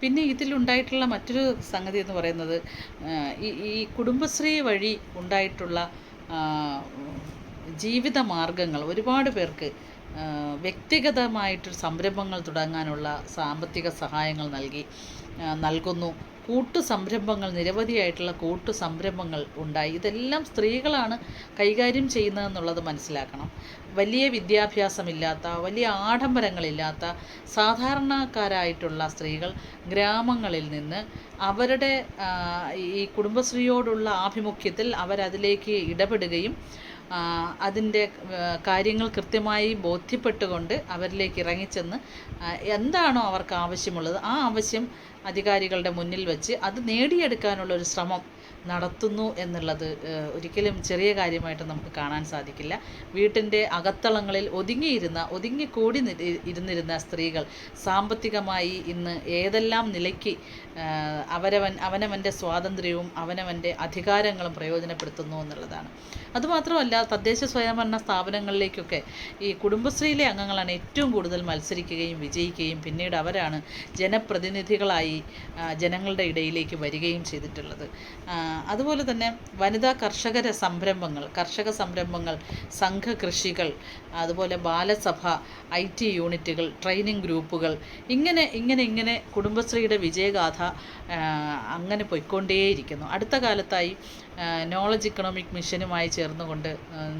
പിന്നെ ഇതിലുണ്ടായിട്ടുള്ള മറ്റൊരു സംഗതി എന്ന് പറയുന്നത് ഈ ഈ കുടുംബശ്രീ വഴി ഉണ്ടായിട്ടുള്ള ജീവിത മാർഗങ്ങൾ. ഒരുപാട് പേർക്ക് വ്യക്തിഗതമായിട്ട് സംരംഭങ്ങൾ തുടങ്ങാനുള്ള സാമ്പത്തിക സഹായങ്ങൾ നൽകി നൽകുന്നു. കൂട്ടു സംരംഭങ്ങൾ നിരവധിയായിട്ടുള്ള കൂട്ടു സംരംഭങ്ങൾ ഉണ്ടായി. ഇതെല്ലാം സ്ത്രീകളാണ് കൈകാര്യം ചെയ്യുന്നതെന്നുള്ളത് മനസ്സിലാക്കണം. വലിയ വിദ്യാഭ്യാസമില്ലാത്ത വലിയ ആഡംബരങ്ങളില്ലാത്ത സാധാരണക്കാരായിട്ടുള്ള സ്ത്രീകൾ ഗ്രാമങ്ങളിൽ നിന്ന് അവരുടെ ഈ കുടുംബശ്രീയോടുള്ള ആഭിമുഖ്യത്തിൽ അവരതിലേക്ക് ഇടപെടുകയും അതിന്റെ കാര്യങ്ങൾ കൃത്യമായി ബോധ്യപ്പെട്ടുകൊണ്ട് അവരിലേക്ക് ഇറങ്ങിച്ചെന്ന് എന്താണോ അവർക്ക് ആവശ്യമുള്ളത് ആ ആവശ്യം അധികാരികളുടെ മുന്നിൽ വെച്ച് അത് നേടിയെടുക്കാനുള്ള ഒരു ശ്രമം നടത്തുന്നു എന്നുള്ളത് ഒരിക്കലും ചെറിയ കാര്യമായിട്ട് നമുക്ക് കാണാൻ സാധിക്കില്ല. വീട്ടിന്റെ അകത്തളങ്ങളിൽ ഒതുങ്ങിയിരുന്ന ഒതുങ്ങിക്കൂടി ഇരുന്നിരുന്ന സ്ത്രീകൾ സാമ്പത്തികമായി ഇന്ന് ഏതെല്ലാം നിലയ്ക്ക് അവരവൻ അവനവന്റെ സ്വാതന്ത്ര്യവും അവനവന്റെ അധികാരങ്ങളും പ്രയോജനപ്പെടുത്തുന്നു എന്നുള്ളതാണ്. അതുമാത്രമല്ല തദ്ദേശ സ്വയംഭരണ സ്ഥാപനങ്ങളിലേക്കൊക്കെ ഈ കുടുംബശ്രീയിലെ അംഗങ്ങളാണ് ഏറ്റവും കൂടുതൽ മത്സരിക്കുകയും വിജയിക്കുകയും പിന്നീട് അവരാണ് ജനപ്രതിനിധികളായി ജനങ്ങളുടെ ഇടയിലേക്ക് വരികയും ചെയ്തിട്ടുള്ളത്. അതുപോലെ തന്നെ വനിതാ കർഷകര സംരംഭങ്ങൾ കർഷക സംരംഭങ്ങൾ സംഘകൃഷികൾ അതുപോലെ ബാലസഭ ഐ ടി യൂണിറ്റുകൾ ട്രെയിനിങ് ഗ്രൂപ്പുകൾ ഇങ്ങനെ ഇങ്ങനെ ഇങ്ങനെ കുടുംബശ്രീയുടെ വിജയഗാഥ അങ്ങനെ പോയിക്കൊണ്ടേയിരിക്കുന്നു. അടുത്ത കാലത്തായി നോളജ് ഇക്കണോമിക് മിഷനുമായി ചേർന്നുകൊണ്ട്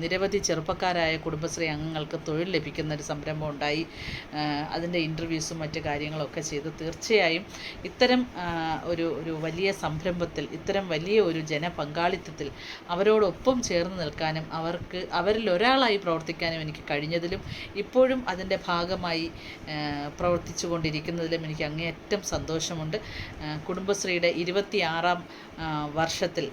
നിരവധി ചെറുപ്പക്കാരായ കുടുംബശ്രീ അംഗങ്ങൾക്ക് തൊഴിൽ ലഭിക്കുന്ന ഒരു സംരംഭം ഉണ്ടായി. അതിന്റെ ഇന്റർവ്യൂസും മറ്റു കാര്യങ്ങളൊക്കെ ചെയ്ത്. തീർച്ചയായും ഇത്തരം ഒരു ഒരു വലിയ സംരംഭത്തിൽ ഇത്തരം വലിയ ഒരു ജനപങ്കാളിത്തത്തിൽ അവരോടൊപ്പം ചേർന്ന് നിൽക്കാനും അവർക്ക് അവരിൽ ഒരാളായി പ്രവർത്തിക്കാനും എനിക്ക് കഴിഞ്ഞതിലും ഇപ്പോഴും അതിന്റെ ഭാഗമായി പ്രവർത്തിച്ചു കൊണ്ടിരിക്കുന്നതിലും എനിക്ക് അങ്ങേയറ്റം സന്തോഷമുണ്ട്. കുടുംബശ്രീയുടെ ഇരുപത്തിയാറാം വർഷത്തിൽ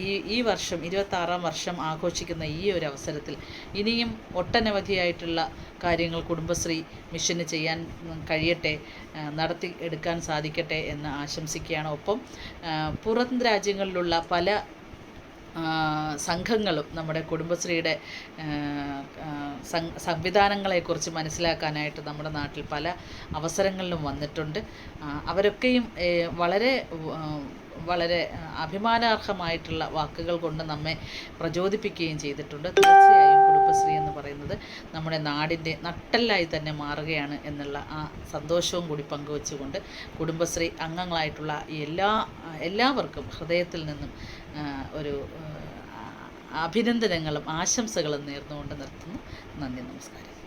ഈ ഈ വർഷം ഇരുപത്താറാം വർഷം ആഘോഷിക്കുന്ന ഈ ഒരു അവസരത്തിൽ ഇനിയും ഒട്ടനവധിയായിട്ടുള്ള കാര്യങ്ങൾ കുടുംബശ്രീ മിഷന് ചെയ്യാൻ കഴിയട്ടെ നടത്തി എടുക്കാൻ സാധിക്കട്ടെ എന്ന് ആശംസിക്കുകയാണ്. ഒപ്പം പുറം രാജ്യങ്ങളിലുള്ള പല സംഘങ്ങളും നമ്മുടെ കുടുംബശ്രീയുടെ സംവിധാനങ്ങളെക്കുറിച്ച് മനസ്സിലാക്കാനായിട്ട് നമ്മുടെ നാട്ടിൽ പല അവസരങ്ങളിലും വന്നിട്ടുണ്ട്. അവരൊക്കെയും വളരെ വളരെ അഭിമാനാർഹമായിട്ടുള്ള വാക്കുകൾ കൊണ്ട് നമ്മെ പ്രചോദിപ്പിക്കുകയും ചെയ്തിട്ടുണ്ട്. തീർച്ചയായും കുടുംബശ്രീ എന്ന് പറയുന്നത് നമ്മുടെ നാടിന്റെ നട്ടെല്ലായി തന്നെ മാറുകയാണ് എന്നുള്ള ആ സന്തോഷവും കൂടി പങ്കുവച്ചുകൊണ്ട് കുടുംബശ്രീ അംഗങ്ങളായിട്ടുള്ള എല്ലാ എല്ലാവർക്കും ഹൃദയത്തിൽ നിന്നും ഒരു അഭിനന്ദനങ്ങളും ആശംസകളും നേർന്നുകൊണ്ട് നിർത്തുന്നു. നന്ദി നമസ്കാരം.